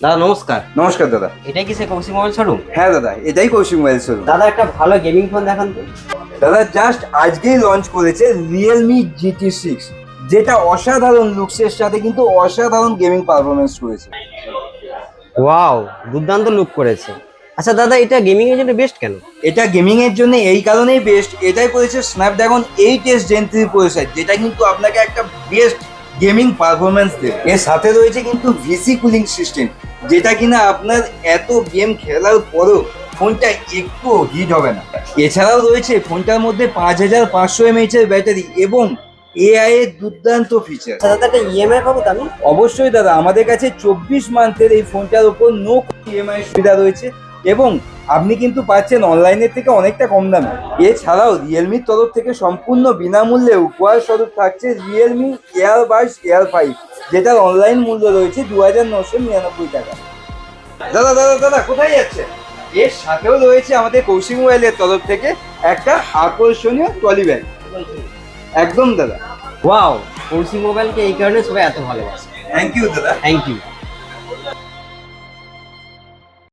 দাদা নমস্কার। নমস্কার দাদা। এটাই কি সে কৌশিক মোবাইল শোরুম হ্যাঁ দাদা এটাই কৌশিক মোবাইল শোরুম দাদা একটা ভালো গেমিং ফোন দেখান তো। দাদা জাস্ট আজকেই লঞ্চ করেছে রিয়েলমি জিটি সিক্স যেটা অসাধারণ লুকসের সাথে কিন্তু অসাধারণ গেমিং পারফরমেন্স করেছে। ওয়াও দুর্দান্ত লুক করেছে। আচ্ছা দাদা এটা গেমিং এর জন্য বেস্ট কেন? এটা গেমিং এর জন্য এই কারণেই বেস্ট এটাই করেছে Snapdragon eight S Gen three processor যেটা কিন্তু আপনাকে একটা বেস্ট গেমিং পারফরমেন্স দেবে। এর সাথে রয়েছে কিন্তু ভিসি কুলিং সিস্টেম যেটা কিনা আপনার এত গেম খেলার পরেও ফোনটা একটু হিট হবে না। এছাড়াও রয়েছে ফোনটার মধ্যে পাঁচ হাজার পাঁচশো এমএইচ এর ব্যাটারি এবং এআই এর দুর্দান্ত ফিচার দাদা একটা ইএমআই পাবো আমি অবশ্যই দাদা আমাদের কাছে চব্বিশ মান্থের এই ফোনটার উপর নো ইএমআই সুবিধা রয়েছে। এবং আপনি কিন্তু পাচ্ছেন অনলাইনের থেকে অনেকটা কম দামে। এছাড়াও রিয়েলমির তরফ থেকে সম্পূর্ণ বিনামূল্যে উপহার স্বরূপ থাকছে রিয়েলমি এয়ার বাইশ এয়ার ফাইভ যেটার অনলাইন মূল্য রয়েছে দু হাজার নশো নিরানব্বই টাকা। দাদা দাদা দাদা কোথায় যাচ্ছে? এর সাথেও রয়েছে আমাদের কৌশিক মোবাইলের তরফ থেকে একটা আকর্ষণীয় ট্রলি ব্যাগ একদম দাদা। ওয়াও কৌশিক মোবাইলকে এই কারণে সবাই এত ভালোবাসে। থ্যাংক ইউ দাদা। Thank you